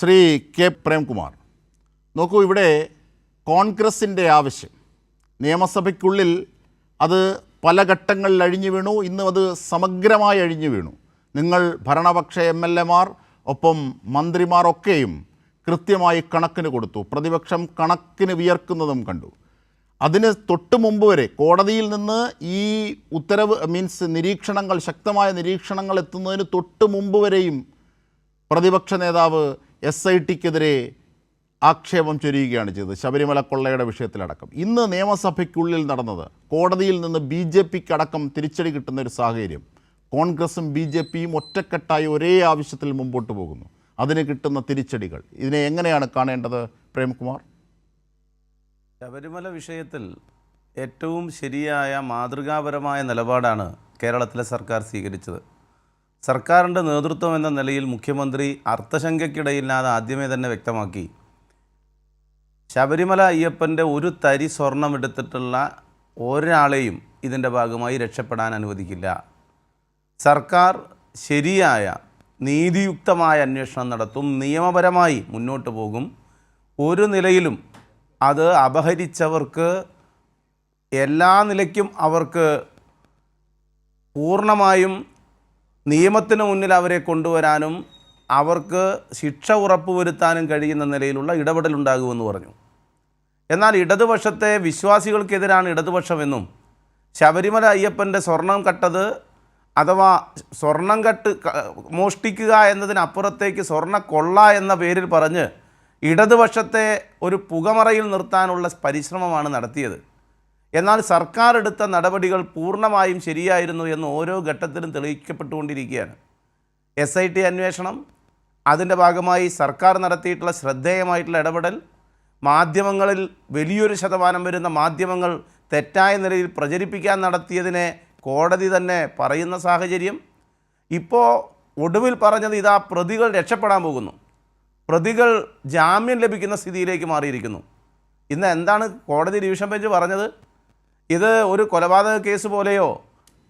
Shri K Premkumar. നോക്കൂ ഇവിടെ കോൺഗ്രസിന്റെ ആവശ്യം. നിയമസഭയ്ക്കുള്ളിൽ അത് പല ഘട്ടങ്ങളിൽ അഴിഞ്ഞു വീണു ഇന്നും അത് സമഗ്രമായി അഴിഞ്ഞു വീണു. നിങ്ങൾ ഭരണപക്ഷ എം എൽ എമാർ ഒപ്പം മന്ത്രിമാരൊക്കെയും കൃത്യമായി കണക്കിന് കൊടുത്തു. പ്രതിപക്ഷം കണക്കിന് വിയർക്കുന്നതും കണ്ടു. അതിന് തൊട്ട് മുമ്പ് വരെ കോടതിയിൽ നിന്ന് ഈ ഉത്തരവ് മീൻസ് നിരീക്ഷണങ്ങൾ ശക്തമായ നിരീക്ഷണങ്ങൾ എത്തുന്നതിന് തൊട്ട് മുമ്പ് വരെയും പ്രതിപക്ഷ നേതാവ് എസ് ഐ ടിക്കെതിരെ ആക്ഷേപം ചൊരിയുകയാണ് ചെയ്തത് ശബരിമല കൊള്ളയുടെ വിഷയത്തിലടക്കം. ഇന്ന് നിയമസഭയ്ക്കുള്ളിൽ നടന്നത് കോടതിയിൽ നിന്ന് ബി ജെ പിക്ക് അടക്കം തിരിച്ചടി കിട്ടുന്ന ഒരു സാഹചര്യം. കോൺഗ്രസും ബി ജെ പിയും ഒറ്റക്കെട്ടായി ഒരേ ആവശ്യത്തിൽ മുമ്പോട്ട് പോകുന്നു. അതിന് കിട്ടുന്ന തിരിച്ചടികൾ. ഇതിനെ എങ്ങനെയാണ് കാണേണ്ടത് പ്രേംകുമാർ? ശബരിമല വിഷയത്തിൽ ഏറ്റവും ശരിയായ മാതൃകാപരമായ നിലപാടാണ് കേരളത്തിലെ സർക്കാർ സ്വീകരിച്ചത്. സർക്കാരിന്റെ നേതൃത്വം എന്ന നിലയിൽ മുഖ്യമന്ത്രി അർത്ഥശങ്കയ്ക്കിടയില്ലാതെ ആദ്യമേ തന്നെ വ്യക്തമാക്കി. ശബരിമല അയ്യപ്പന്റെ ഒരു തരി സ്വർണം എടുത്തിട്ടുള്ള ഒരാളെയും ഇതിന്റെ ഭാഗമായി രക്ഷപ്പെടാൻ അനുവദിക്കില്ല. സർക്കാർ ശരിയായ നീതിയുക്തമായ അന്വേഷണം നടത്തും നിയമപരമായി മുന്നോട്ട് പോകും. ഒരു നിലയിലും അത് അപഹരിച്ചവർക്ക് എല്ലാ നിലയ്ക്കും അവർക്ക് പൂർണമായും നിയമത്തിന് മുന്നിൽ അവരെ കൊണ്ടുവരാനും അവർക്ക് ശിക്ഷ ഉറപ്പുവരുത്താനും കഴിയുന്ന നിലയിലുള്ള ഇടപെടലുണ്ടാകുമെന്ന് പറഞ്ഞു. എന്നാൽ ഇടതുപക്ഷത്തെ വിശ്വാസികൾക്കെതിരാണ് ഇടതുപക്ഷമെന്നും ശബരിമല അയ്യപ്പന്റെ സ്വർണം കട്ടത് അഥവാ സ്വർണം കട്ട് മോഷ്ടിക്കുക എന്നതിനപ്പുറത്തേക്ക് സ്വർണ കൊള്ള എന്ന പേരിൽ പറഞ്ഞ് ഇടതുപക്ഷത്തെ ഒരു പുകമറയിൽ നിർത്താനുള്ള പരിശ്രമമാണ് നടത്തിയത്. എന്നാൽ സർക്കാർ എടുത്ത നടപടികൾ പൂർണമായും ശരിയായിരുന്നു എന്ന് ഓരോ ഘട്ടത്തിലും തെളിയിക്കപ്പെട്ടുകൊണ്ടിരിക്കുകയാണ്. എസ് ഐ ടി അന്വേഷണം അതിന്റെ ഭാഗമായി സർക്കാർ നടത്തിയിട്ടുള്ള ശ്രദ്ധേയമായിട്ടുള്ള ഇടപെടൽ മാധ്യമങ്ങളിൽ വലിയൊരു ശതമാനം വരുന്ന മാധ്യമങ്ങൾ തെറ്റായ നിലയിൽ പ്രചരിപ്പിക്കാൻ നടത്തിയതിനെ കോടതി തന്നെ പറയുന്ന സാഹചര്യം. ഇപ്പോൾ ഒടുവിൽ പറഞ്ഞത് ഇതാ പ്രതികൾ രക്ഷപ്പെടാൻ പോകുന്നു. പ്രതികൾ ജാമ്യം ലഭിക്കുന്ന സ്ഥിതിയിലേക്ക് മാറിയിരിക്കുന്നു. ഇന്ന് എന്താണ് കോടതി ഡിവിഷൻ ബെഞ്ച് പറഞ്ഞത്? ഇത് ഒരു കൊലപാതക കേസ് പോലെയോ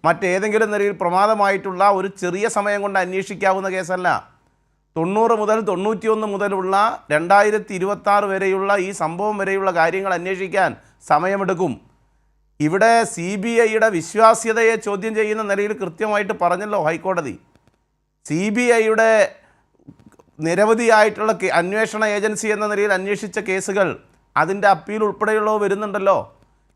മറ്റേതെങ്കിലും നിലയിൽ പ്രമാദമായിട്ടുള്ള ഒരു ചെറിയ സമയം കൊണ്ട് അന്വേഷിക്കാവുന്ന കേസല്ല. തൊണ്ണൂറ് മുതൽ തൊണ്ണൂറ്റിയൊന്ന് മുതലുള്ള രണ്ടായിരത്തി ഇരുപത്താറ് വരെയുള്ള ഈ സംഭവം വരെയുള്ള കാര്യങ്ങൾ അന്വേഷിക്കാൻ സമയമെടുക്കും. ഇവിടെ സി ബി ഐയുടെ വിശ്വാസ്യതയെ ചോദ്യം ചെയ്യുന്ന നിലയിൽ കൃത്യമായിട്ട് പറഞ്ഞല്ലോ ഹൈക്കോടതി. സി ബി ഐയുടെ നിരവധിയായിട്ടുള്ള അന്വേഷണ ഏജൻസി എന്ന നിലയിൽ അന്വേഷിച്ച കേസുകൾ അതിന്റെ അപ്പീൽ ഉൾപ്പെടെയുള്ളവ വരുന്നുണ്ടല്ലോ.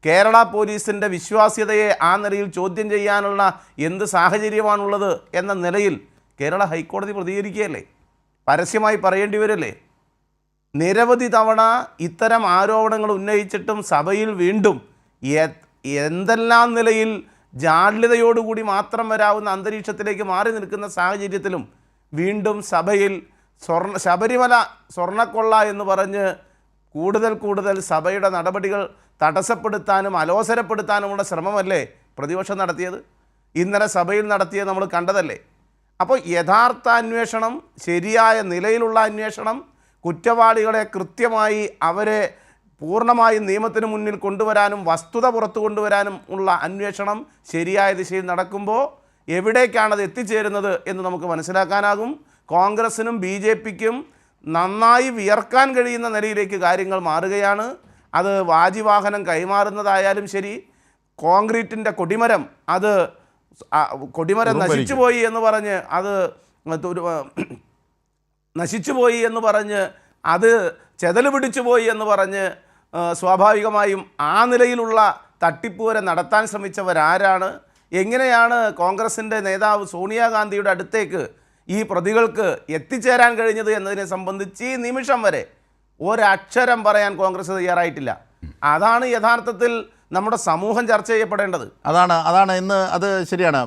കേരള പോലീസിന്റെ വിശ്വാസ്യതയെ ആ നിലയിൽ ചോദ്യം ചെയ്യാനുള്ള എന്ത് സാഹചര്യമാണുള്ളത് എന്ന നിലയിൽ കേരള ഹൈക്കോടതി പ്രതികരിക്കുകയല്ലേ? പരസ്യമായി പറയേണ്ടി വരല്ലേ? നിരവധി തവണ ഇത്തരം ആരോപണങ്ങൾ ഉന്നയിച്ചിട്ടും സഭയിൽ വീണ്ടും എന്തെല്ലാം നിലയിൽ ജാള്യതയോടുകൂടി മാത്രം വരാവുന്ന അന്തരീക്ഷത്തിലേക്ക് മാറി നിൽക്കുന്ന സാഹചര്യത്തിലും വീണ്ടും സഭയിൽ സ്വർണ ശബരിമല സ്വർണക്കൊള്ള എന്ന് പറഞ്ഞ് കൂടുതൽ കൂടുതൽ സഭയുടെ നടപടികൾ തടസ്സപ്പെടുത്താനും അലോസരപ്പെടുത്താനുമുള്ള ശ്രമമല്ലേ പ്രതിപക്ഷം നടത്തിയത്? ഇന്നലെ സഭയിൽ നടത്തിയത് നമ്മൾ കണ്ടതല്ലേ? അപ്പോൾ യഥാർത്ഥ അന്വേഷണം ശരിയായ നിലയിലുള്ള അന്വേഷണം കുറ്റവാളികളെ കൃത്യമായി അവരെ പൂർണമായും നിയമത്തിന് മുന്നിൽ കൊണ്ടുവരാനും വസ്തുത പുറത്തു കൊണ്ടുവരാനും ഉള്ള അന്വേഷണം ശരിയായ ദിശയിൽ നടക്കുമ്പോൾ എവിടേക്കാണത് എത്തിച്ചേരുന്നത് എന്ന് നമുക്ക് മനസ്സിലാക്കാനാകും. കോൺഗ്രസിനും ബി ജെ പിക്കും നന്നായി വിയർക്കാൻ കഴിയുന്ന നിലയിലേക്ക് കാര്യങ്ങൾ മാറുകയാണ്. അത് വാജിവാഹനം കൈമാറുന്നതായാലും ശരി കോൺക്രീറ്റിന്റെ കൊടിമരം അത് കൊടിമരം നശിച്ചുപോയി എന്ന് പറഞ്ഞ് അത് നശിച്ചുപോയി എന്ന് പറഞ്ഞ് അത് ചെതൽ പിടിച്ചു പോയി എന്ന് പറഞ്ഞ് സ്വാഭാവികമായും ആ നിലയിലുള്ള തട്ടിപ്പ് വരെ നടത്താൻ ശ്രമിച്ചവരാരാണ്. എങ്ങനെയാണ് കോൺഗ്രസിന്റെ നേതാവ് സോണിയാഗാന്ധിയുടെ അടുത്തേക്ക് ഈ പ്രതികൾക്ക് എത്തിച്ചേരാൻ കഴിഞ്ഞത് എന്നതിനെ സംബന്ധിച്ച് ഈ നിമിഷം വരെ ഒരക്ഷരം പറയാൻ കോൺഗ്രസ് തയ്യാറായിട്ടില്ല. അതാണ് യഥാർത്ഥത്തിൽ നമ്മുടെ സമൂഹം ചർച്ച ചെയ്യപ്പെടേണ്ടത്. അതാണ് അതാണ് ഇന്ന് അത് ശരിയാണ്.